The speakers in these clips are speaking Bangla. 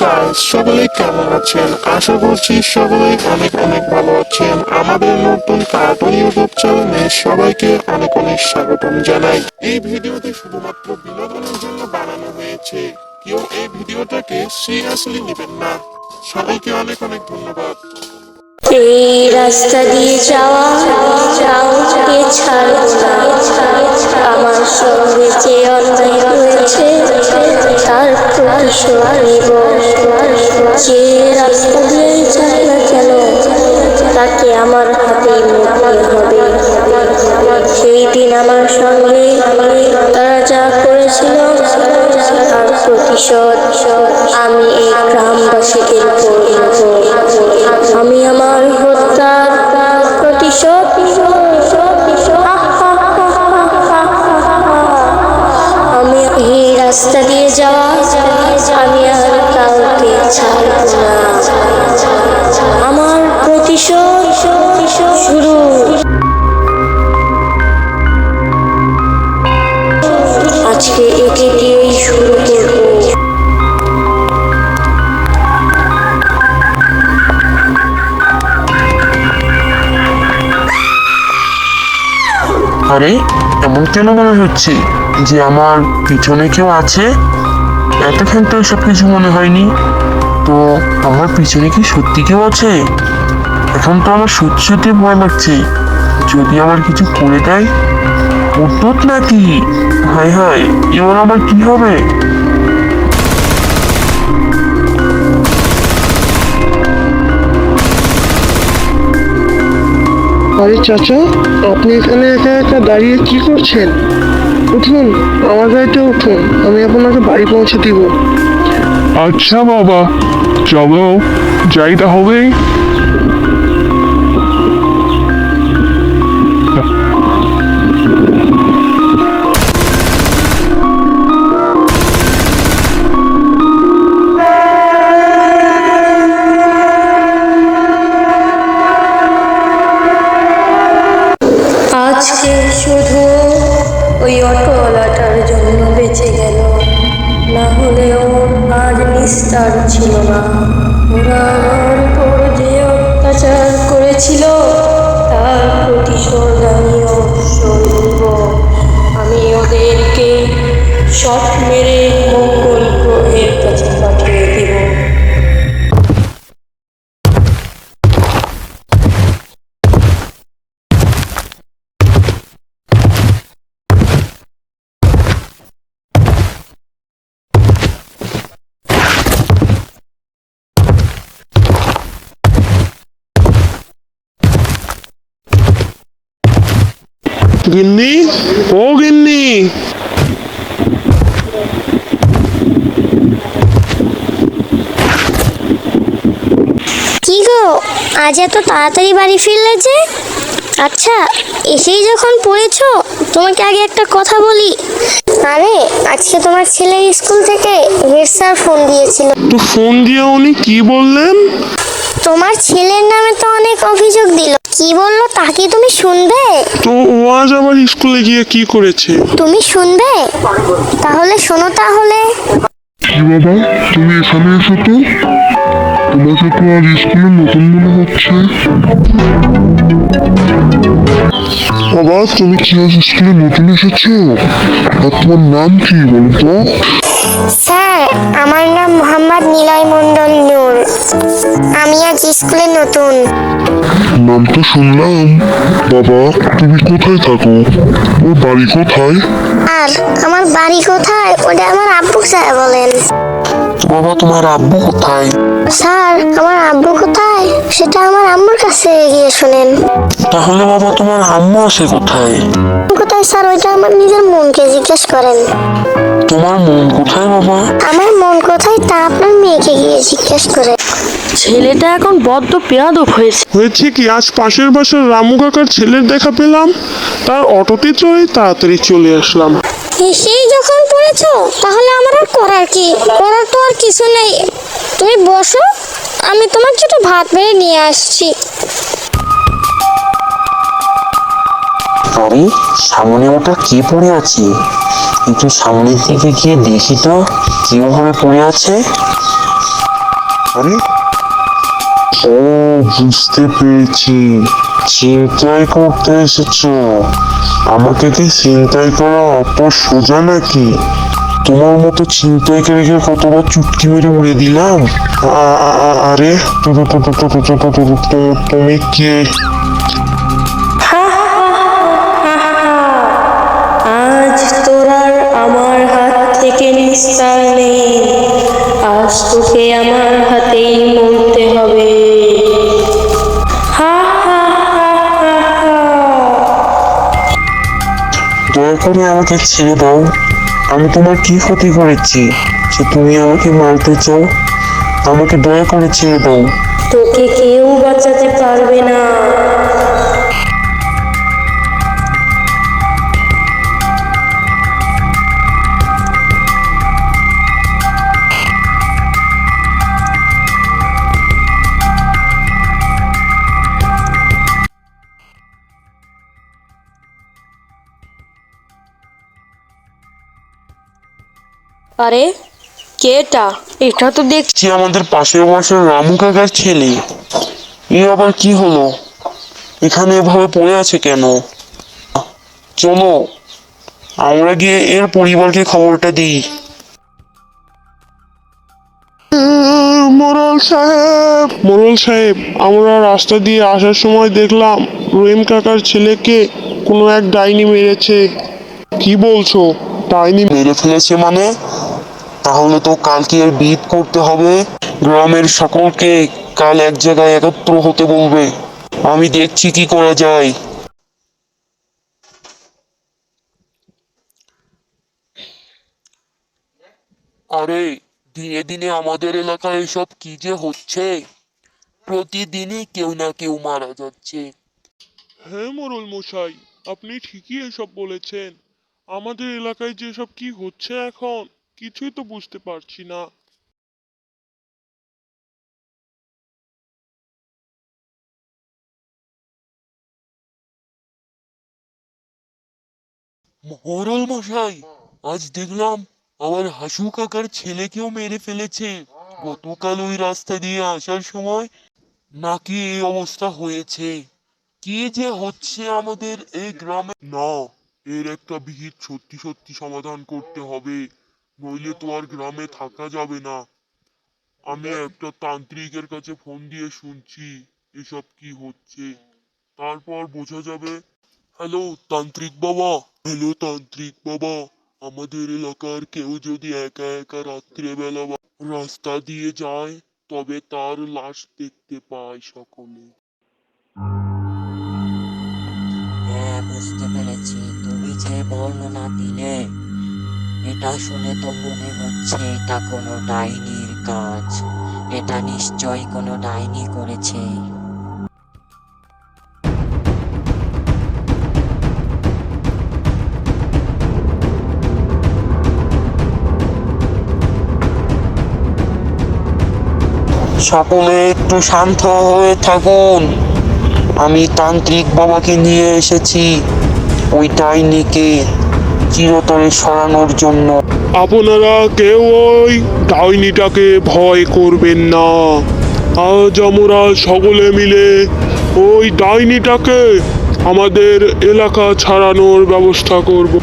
গাইস সকলেই কেমন আছেন? আশা করছি সকলে অনেক অনেক ভালো আছেন। আমাদের নতুন কার্টুন ইউটিউব চ্যানেলে সবাইকে অনেক অনেক স্বাগতম জানাই। এই ভিডিওটি শুধুমাত্র বিনোদনের জন্য বানানো হয়েছে। কেউ এই ভিডিওটাকে সিরিয়াসলি নেবেন না। সবাইকে অনেক অনেক ধন্যবাদ। এই রাস্তা দিয়ে যাওয়া কাউকে ছাড়বো না। আমার সঙ্গে যে অন্যায় হয়েছে, তার যে রাস্তা দিয়ে যাক না কেন, তাকে আমার হাতে মরতে হবে। সেই দিন আমার সঙ্গে তারা যা করেছিল, তার প্রতিশোধ আমি এই গ্রামবাসীদের আমার হত্যার প্রতিশোধ। আমি এই রাস্তা দিয়ে যাওয়া, আমি আর কাউকে ছাড়ব না। আমার প্রতিশোধ শুরু। আজকে আরে এমন কেন মনে হচ্ছে যে আমার পিছনে কেউ আছে? এতক্ষণ তো এসব কিছু মনে হয়নি। তো আমার পিছনে কি সত্যি কেউ আছে? এখন তো আমার সত্যি সত্যি ভয় লাগছে। যদি আমার কিছু করে দেয়? উদ্যত নাকি? হায় হায়, এবার আমার কি হবে? আরে চাচা আপনি এখানে একা একা দাঁড়িয়ে কি করছেন? উঠুন আমার গাড়িতে উঠুন, আমি আপনাকে বাড়ি পৌঁছে দিব। আচ্ছা বাবা, চলো, যাই তাহলে। ওই অটোওয়ালাটার জন্য বেঁচে গেল। না হলে ওর আজ নিস্তার ছিল না। ওরা আমার উপর যে অত্যাচার করেছিল, তার প্রতিশোধ আমি অবশ্যই আমি ওদেরকে শট মেরে গিন্নি ও গিন্নি। কি গো আজ এত তাড়াতাড়ি বাড়ি ফিরলে যে? আচ্ছা এসেই যখন পড়েছো তোমাকে আগে একটা কথা বলি। আরে আজকে তোমার ছেলের স্কুল থেকে হেড স্যার ফোন দিয়েছিল। তো ফোন দিয়ে উনি কি বললেন? তোমার ছেলের নামে তো অনেক অভিযোগ দিল। কি বলল তা কি তুমি শুনবে? তো ও আজ আবার স্কুলে গিয়ে কি করেছে? তুমি শুনবে? তাহলে শোনো তাহলে। কি বাবা তুমি এখানে এসো তো। তোমাকে তো আজ স্কুলে নতুন মনে হচ্ছে। বাবা তুমি কি আজ স্কুলে নতুন এসেছ? আর তোমার নাম কি বলতো? আমার নাম মোহাম্মদ নিলয় মণ্ডল নূর। আমি আজ স্কুলে নতুন। নাম তো শুনলাম। বাবা তুমি কোথায় থাকো? ওর বাড়ি কোথায়? আর আমার বাড়ি কোথায়? ওটা আমার আব্বু স্যার বলেন। বাবা তোমার আব্বু কোথায়? স্যার আমার আব্বু কোথায়? সেটা আমার আম্মুর কাছে গিয়ে শুনেন। তাহলে বাবা তোমার আম্মু আছে কোথায়? কোথায় স্যার? ওইটা আমার নিজের মনকে জিজ্ঞেস করেন। তোমার মন কোথায় বাবা? আমার মন কোথায় তা আপনার মেয়েকে গিয়ে জিজ্ঞেস করে। ছেলেটা এখন বড্ড পেয়াদব হয়েছে। হয়েছে কি? আজ পাশের বাসার রামু কাকার ছেলের দেখা পেলাম। তার অটোতে চড়ে তাড়াতাড়ি চলে আসলাম। এসেই যখন পড়েছো তাহলে আমার আর করার কি? করার তো আর কিছু নেই। তুমি বসো আমি তোমার ছোট ভাত বেড়ে নিয়ে আসছি। আরে সামনে ওটা কে পড়ে আছে? একটু সামনের দিকে গিয়ে দেখি তো কীভাবে পড়ে আছে আরে ও বুঝতে পেরেছি চিন্তাই করতে এসেছ আমাকে কি চিন্তাই করা অত সোজা নাকি তোমার মতো চিন্তাইকে রেখে কতবার চুটকি মেরে উড়ে দিলাম আরে তুমি কে নিস্তার নেই আজ তোকে আমার হাতেই মরতে হবে। দয়া করে আমাকে ছেড়ে দাও। আমি তোমার কি ক্ষতি করেছি যে তুমি আমাকে মারতে চাও? আমাকে দয়া করে ছেড়ে দাও। তোকে কেউ বাঁচাতে পারবে না। আরে কে এটা? এটা তো দেখ যে আমাদের পাশের বাসার রামু কাকার ছেলে? এ আবার কি হলো? এখানে এভাবে পড়ে আছে কেন? চলো আমরা গিয়ে এর পরিবারকে খবরটা দিই। মোরল সাহেব। মোরল সাহেব আমরা রাস্তা দিয়ে আসার সময় দেখলাম রহিম কাকার ছেলেকে কোনো এক ডাইনি মেরেছে। কি বলছো? ডাইনি মেরে ফেলেছে মানে? তাহলে তো কালকে এর বিদ করতে হবে। গ্রামের সকলকে কাল এক জায়গায় একত্র হতে বলবে। আমি দেখছি কি করা যায়। আরে, দিনে দিনে আমাদের এলাকায় এসব কি যে হচ্ছে? প্রতিদিনই কেউ না কেউ মারা যাচ্ছে। হ্যাঁ মোরল মশাই, আপনি ঠিকই এসব বলেছেন। আমাদের এলাকায় যে সব কি হচ্ছে এখন? কিছুই তো বুঝতে পারছি না। মোরল মশাই আজ দেখলাম আমার হাসু কাকার ছেলেকেও মেরে ফেলেছে। গতকাল ওই রাস্তা দিয়ে আসার সময় নাকি এই অবস্থা হয়েছে। কি যে হচ্ছে আমাদের এই গ্রামে? না এর একটা বিহিত সত্যি সত্যি সমাধান করতে হবে। নইলে তো আর গ্রামে থাকা যাবে না। আমি একটা তান্ত্রিকের কাছে ফোন দিয়ে শুনছি এসব কি হচ্ছে? তারপর বোঝা যাবে হ্যালো তান্ত্রিক বাবা। হ্যালো তান্ত্রিক বাবা। আমাদের এলাকার কেউ যদি একা একা রাত্রেবেলা রাস্তা দিয়ে যায় তবে তার লাশ দেখতে পায় সকলে। হ্যাঁ বুঝতে পেরেছি। তুমি যে বর্ণনা দিলে এটা শুনে তো মনে হচ্ছে এটা কোনো ডাইনির কাজ। এটা নিশ্চয়ই কোনো ডাইনি করেছে। সকলে একটু শান্ত হয়ে থাকুন। আমি তান্ত্রিক বাবাকে নিয়ে এসেছি। ওই ডাইনিকে চিরতরে সরানোর জন্য। আপনারা কেউ ওই ডাইনিটাকে ভয় করবেন না। আজ আমরা সকলে মিলে ওই ডাইনিটাকে আমাদের এলাকা ছাড়ানোর ব্যবস্থা করব।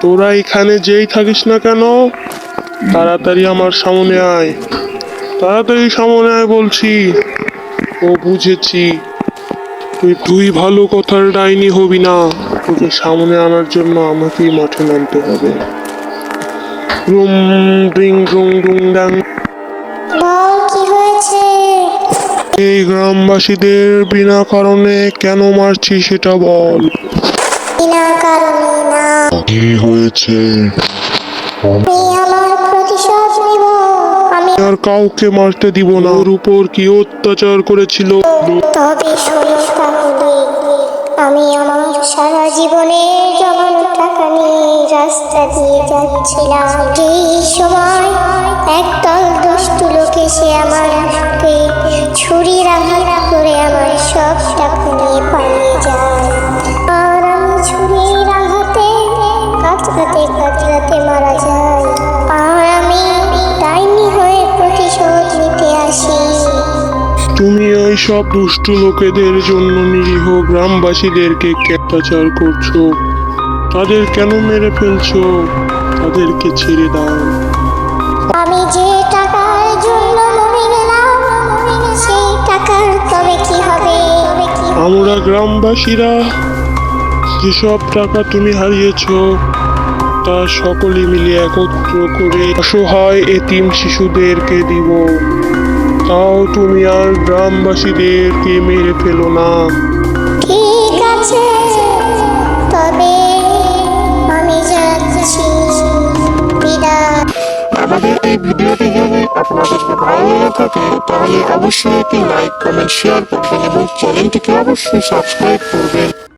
তোরা এখানে যেই থাকিস না কেন, তাড়াতাড়ি আমার সামনে আয়। তাড়াতাড়ি সামনে আয় বলছি। ও বুঝেছি। তুই তুই ভালো কথার ডাইনি হবি না। তোকে সামনে আনার জন্য আমাকেই মাঠে নামতে হবে। রুম ডিং রুং ডুং ডাং বল কি হয়েছে? এই গ্রামবাসীদের বিনা কারণে কেন মারছি সেটা বল। বিনা কারণে না। কি হয়েছে? আর কাউকে মারতে দিব না। ওর উপর কি অত্যাচার করেছিল? তবে শোনো আমি আমার সারা জীবনে জমানো টাকা নিয়ে রাস্তা দিয়ে যাচ্ছিলাম। এই সময় একদল দুষ্টু লোক এসে আমার হাতে ছুরির আঘাত করে আমার সব টাকা এইসব দুষ্ট লোকেদের জন্য নিরীহ গ্রামবাসীদেরকে অত্যাচার করছ। তাদের কেন মেরে ফেলছো? তাদেরকে ছেড়ে দাও। আমি যে টাকার জন্য মরে গেলাম সেই টাকার তবে কি হবে? আমরা গ্রামবাসীরা যেসব টাকা তুমি হারিয়েছ তা সকলে মিলে একত্র করে অসহায় এতিম শিশুদেরকে দিব। তাও তুমি আর গ্রামবাসীদেরকে মেরে ফেলো না। ঠিক আছে তবে আমি যাচ্ছি। বিদায়। আমাদের এই ভিডিওটি যদি আপনাদেরকে ভালো লেগে থাকে তাহলে অবশ্যই একটি লাইক কমেন্ট শেয়ার করবেন এবং চ্যানেলটিকে অবশ্যই সাবস্ক্রাইব করবেন।